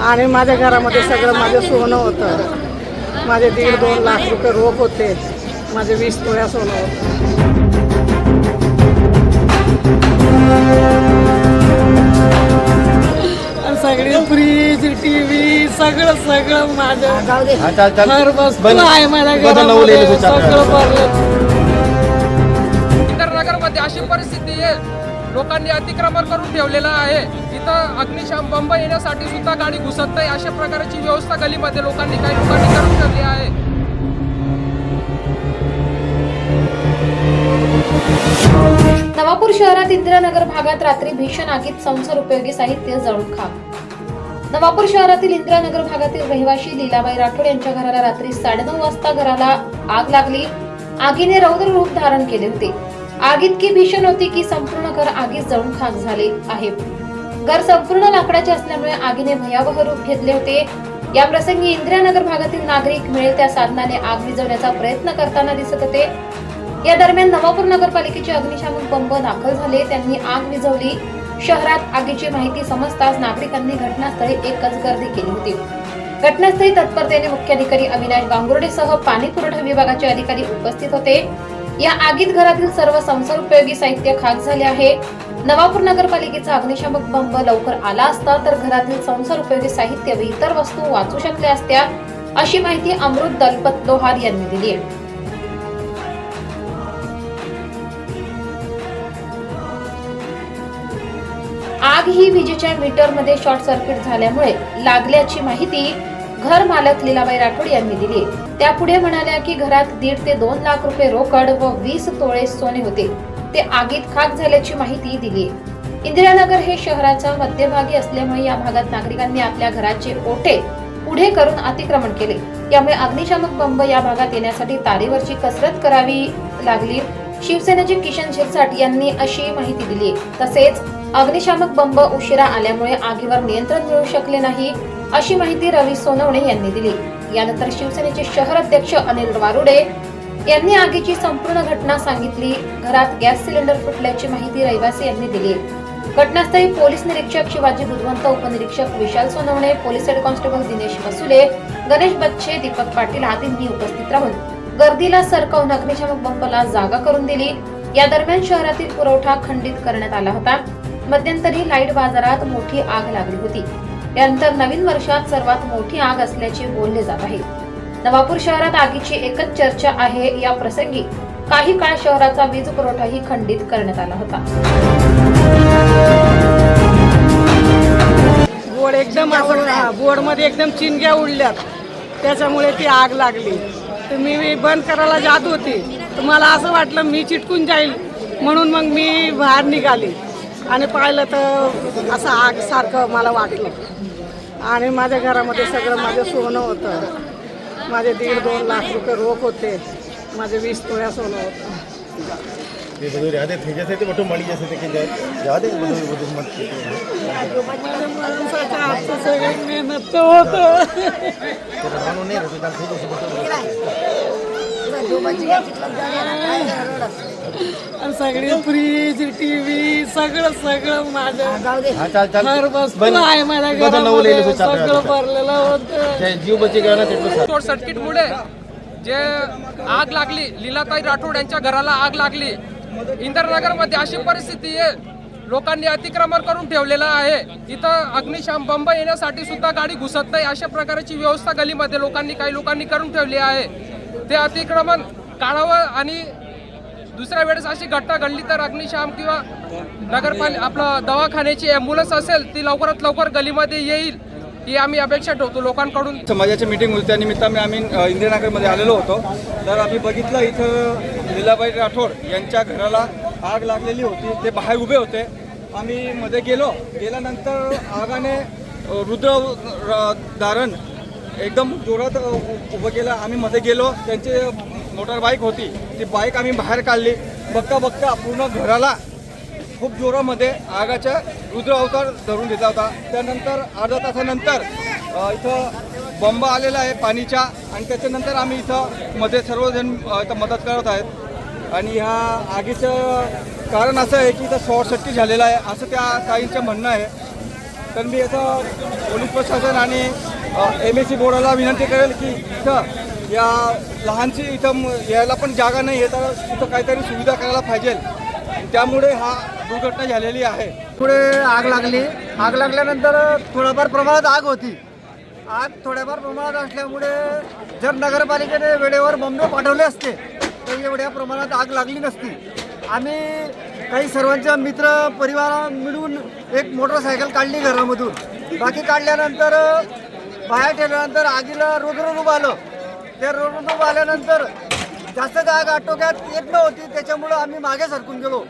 आणि माझ्या घरामध्ये सगळं माझं सोनं होतं. माझे दीड दोन लाख रुपये रोख होते. माझे वीस तोळ्या सोनं होतं. सगळे फ्रीज टीव्ही सगळं सगळं माझं. चाल, चाल. घर बंद. आहे माझ्या घरामध्ये. सगळं भरलं इतर नगरमध्ये अशी परिस्थिती आहे. लोकांनी अतिक्रमण करून ठेवलेलं आहे. इथं अग्निशाम बंब येण्यासाठी सुद्धा गाडी घुसत नाही. अशा प्रकारची व्यवस्था गलीमध्ये लोकांनी काही लोकांनी करून ठेवली आहे. नवापूर शहरात इंदिरानगर भागात रात्री भीषण आगीत संसार उपयोगी साहित्य जळून खाक नवापूर शहरातील इंदिरानगर भागातील रहिवाशी लीलाबाई राठोड यांच्या घराला रात्री साडेनऊ वाजता घराला आग लागली. आगीने रौद्र रूप धारण केले होते. आग इतकी भीषण होती की संपूर्ण घर आगीत जळून खाक झाले आहे. घर संपूर्ण लाकडाचे असल्यामुळे आगीने भयावह रूप घेतले होते. या प्रसंगी इंदिरानगर भागातील नागरिक मिळेल त्या साधनाने आग विझवण्याचा प्रयत्न करताना दिसत होते. या दरम्यान नवापूर नगरपालिकेचे अग्निशामक पंप दाखल झाले. त्यांनी आग विझवली. शहरात आगीची माहिती समजताच नागरिकांनी घटनास्थळी एकच गर्दी केली होती. घटनास्थळी तत्परतेने मुख्याधिकारी अविनाश बांगुर्डेसह पाणी पुरवठा विभागाचे अधिकारी उपस्थित होते. या आगीत घरातील सर्व संसारोपयोगी साहित्य खाक झाले आहे. नवापूर नगरपालिकेचा अग्निशामक बंब लवकर आला असता तर घरातील संसारोपयोगी साहित्य व इतर वस्तू वाचू शकल्या असत्या अशी माहिती अमृत दलपत लोहार यांनी दिली आहे. आग ही विजेच्या मीटरमध्ये शॉर्ट सर्किट झाल्यामुळे लागल्याची माहिती घर मालक लीलाबाई राठोड यांनी दिली. त्यापुढे म्हणाल्या की घरात दीड ते दोन लाख रुपये रोकड व वीस तोळे सोने होते. ते आगीत खाक झाल्याची माहिती दिली. इंदिरानगर हे शहराचा मध्यभागी असल्यामुळे या भागात नागरिकांनी आपल्या घराचे ओटे पुढे करून अतिक्रमण केले. यामुळे अग्निशामक बंब या भागात येण्यासाठी तारेवरची कसरत करावी लागली. शिवसेनेचे किशन शिरसाट यांनी अशी माहिती दिली. तसेच अग्निशामक बंब उशिरा आल्यामुळे आगीवर नियंत्रण मिळू शकले नाही अशी माहिती रवी सोनवणे यांनी दिली. यानंतर शिवसेनेचे शहर अध्यक्ष अनिल वारुडे यांनी आगीची संपूर्ण घटना सांगितली. घरात गॅस सिलेंडर फुटल्याची माहिती रहिवासी यांनी दिली. घटनास्थळी पोलीस निरीक्षक शिवाजी बुधवंत उपनिरीक्षक Vishal Sonawane police head constable Dinesh Basule Ganesh Bachche Deepak Patil आदींनी उपस्थित राहून गर्दीला सरकवून अग्निशामक बंबला जागा करून दिली. या दरम्यान शहरातील पुरवठा खंडित करण्यात आला होता. मध्यंतरी लाइट बाजारात मोठी आग लागली होती. यानंतर नवीन वर्षात सर्वात मोठी आग असल्याचे बोलले जात आहे. नवापूर शहरात आगीची एकच चर्चा आहे या प्रसंगी काही काळ शहराचा वीज पुरवठाही खंडित करण्यात आला होता. बोर्ड एकदम असं बोर्डमध्ये एकदम चिंग्या उडल्यात. त्याच्यामुळे ती आग लागली. तर मी बंद करायला जात होती. तर मला असं वाटलं मी चिटकून जाईल म्हणून मग मी बाहेर निघाली. आणि पाहिलं तर असं आग सारखं मला वाटलं. आणि माझ्या घरामध्ये सगळं माझं सोनं होतं. माझे दीड दोन लाख रुपये रोख होते. माझे वीस तोळ्या सोनं होतं. मेहनत होतं. सगळे फ्रीज टीव्ही सगळं सगळं माझं. घर आहे माझ्याकडे सगळं भरलेलं होतं. जीव बची शॉर्ट सर्किट मुळे जे आग लागली लीलाताई राठोड यांच्या घराला आग लागली. इंद्रनगरमध्ये अशी परिस्थिती आहे. लोकांनी अतिक्रमण करून ठेवलेलं आहे. इथं अग्निशाम बंब येण्यासाठी सुद्धा गाडी घुसत नाही. अशा प्रकारची व्यवस्था गलीमध्ये लोकांनी काही लोकांनी करून ठेवली आहे. ते अतिक्रमण काढावं आणि दुसऱ्या वेळेस अशी घटना घडली तर अग्निशाम किंवा नगरपालिका आपलं दवाखान्याची ॲम्ब्युलन्स असेल ती लवकरात लवकर गलीमध्ये येईल ही आम्ही अपेक्षा ठेवतो लोकांकडून. समाजाची मीटिंग होती त्या निमित्ताने आम्ही इंदिरानगरमध्ये आलेलो होतो. तर आम्ही बघितलं इथं लीलाबाई राठोड यांच्या घराला आग लागलेली होती ते बाहेर उभे होते. आम्ही मध्ये गेलो. गेल्यानंतर आगाने रुद्र धारण एकदम जोरात उ- उभं केलं. आम्ही मध्ये गेलो. त्यांची मोटार बाईक होती. ती बाईक आम्ही बाहेर काढली. बघता बघता पूर्ण घराला खूप जोरामध्ये आगाच्या रुद्र अवतार धरून घेतला होता. त्यानंतर अर्धा तासानंतर इथं बंब आलेला आहे पाणीच्या आणि त्याच्यानंतर आम्ही इथं मध्ये सर्वजण इथं मदत करत आहेत. आणि ह्या आगीचं कारण असं आहे की इथं शॉर्ट सर्किट झालेलं आहे. असं त्या काहींचं म्हणणं आहे. तर मी इथं पोलीस प्रशासन आणि एम एस सी बोर्डाला विनंती करेल की इथं या लहानशी इथं यायला पण जागा नाही आहे तर इथं काहीतरी सुविधा करायला पाहिजे. त्यामुळे हा दुर्घटना झालेली आहे. पुढे आग लागली. आग लागल्यानंतर थोड्याफार प्रमाणात आग होती. आग थोड्याफार प्रमाणात असल्यामुळे जर नगरपालिकेने वेळेवर बॉम्बे पाठवले असते तर एवढ्या प्रमाणात आग लागली नसती. आम्ही काही सर्वांच्या मित्र परिवारा मिळून एक मोटरसायकल काढली घरामधून. बाकी काढल्यानंतर बाहेर ठेवल्यानंतर आगीला रुद्ररूप आलं. ते रुद्ररूप आल्यानंतर जास्त आग आटोक्यात येत नव्हती त्याच्यामुळं आम्ही मागे सरकून गेलो.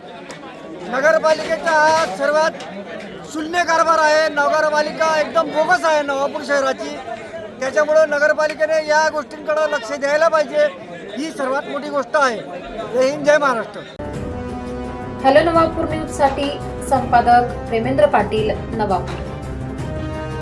नगरपालिकेचा हा सर्वात शून्य कारभार आहे. नगरपालिका एकदम बोगस आहे नवापूर शहराची. त्याच्यामुळं नगरपालिकेने या गोष्टींकडे लक्ष द्यायला पाहिजे. ही सर्वात मोठी गोष्ट आहे. जय हिंद जय महाराष्ट्र. हॅलो नवापूर न्यूजसाठी संपादक प्रेमेंद्र पाटील नवापूर.